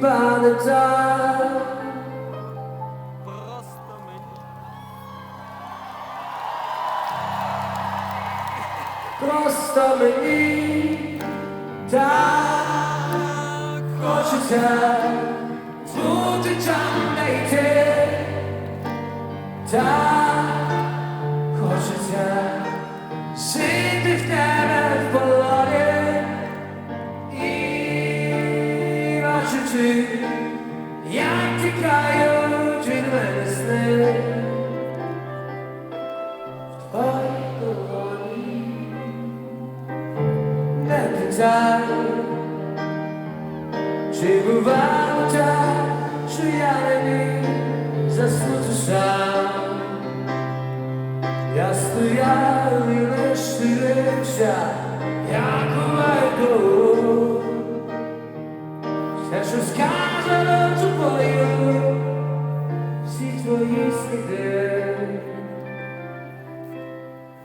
сам І пам'ятав Просто мені. Просто мені так хочеться бути там, де йти, так як тікають від мене сни. в твоїй долоні. Не питай, чи бувало так, що я не міг заснути сам. Я стояв і лиш дивився, як у Все, що сказано тобою, всі твої сліди.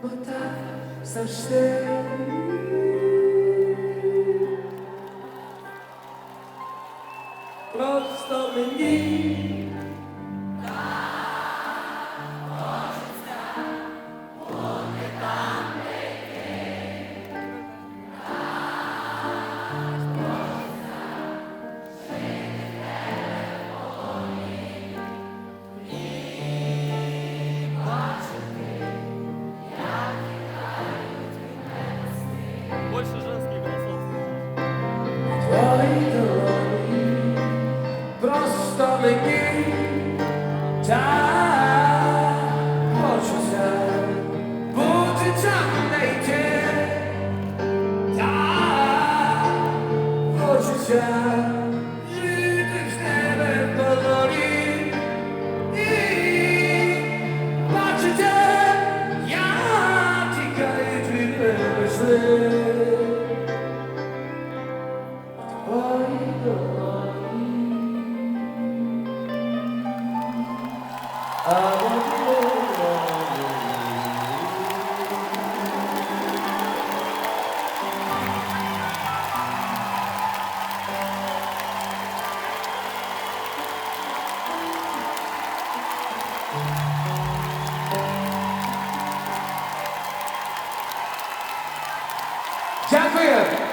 Бо так завжди. Просто мені 不知明天，它过去前；不知将哪一天，它过去前。Dziękuję.